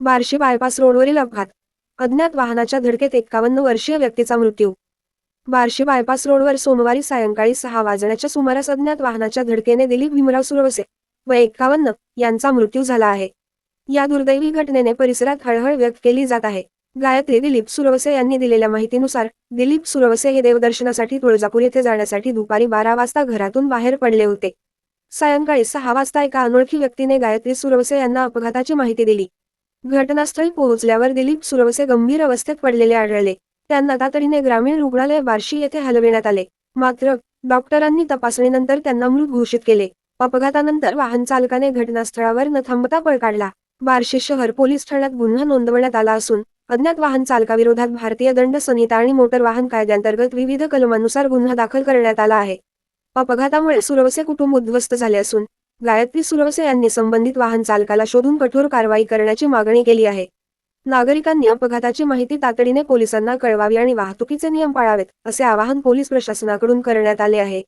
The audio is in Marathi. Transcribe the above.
बार्शी बायपास रोडवरील अपघात. अज्ञात वाहनाच्या धडकेत एक्कावन्न वर्षीय व्यक्तीचा मृत्यू. बार्शी बायपास रोडवर सोमवारी सायंकाळी सहा वाजण्याच्या सुमारास अज्ञात वाहनाच्या धडकेने दिलीप भीमराव सुरवसे व एक्कावन्न यांचा मृत्यू झाला आहे. या दुर्दैवी घटनेने परिसरात हळहळ व्यक्त केली जात आहे. गायत्री दिलीप सुरवसे यांनी दिलेल्या माहितीनुसार दिलीप सुरवसे हे देवदर्शनासाठी तुळजापूर येथे जाण्यासाठी दुपारी बारा वाजता घरातून बाहेर पडले होते. सायंकाळी सहा वाजता एका अनोळखी व्यक्तीने गायत्री सुरवसे यांना अपघाताची माहिती दिली. घटनास्थळी पोहोचल्यावर दिलीप सुरवसे गंभीर अवस्थेत पडलेले आढळले. त्यांना तातडीने ग्रामीण रुग्णालय बार्शी येथे हलविण्यात आले. मात्र डॉक्टरांनी तपासणीनंतर त्यांना मृत घोषित केले. अपघातानंतर वाहन चालकाने घटनास्थळावर न थांबता पळ काढला. बार्शी शहर पोलीस ठाण्यात गुन्हा नोंदवण्यात आला असून अज्ञात वाहन चालकाविरोधात भारतीय दंड संहिता आणि मोटर वाहन कायद्यांतर्गत विविध कलमानुसार गुन्हा दाखल करण्यात आला आहे. अपघातामुळे सुरवसे कुटुंब उद्ध्वस्त झाले असून गायत्री सुरवसे यांनी संबंधित वाहन चालकाला शोधून कठोर कारवाई करण्याची मागणी केली आहे. नागरिकांनी अपघाताची माहिती तातडीने पोलिसांना कळवावी आणि वाहतुकीचे नियम पाळावेत असे आवाहन पोलीस प्रशासनाकडून करण्यात आले आहे.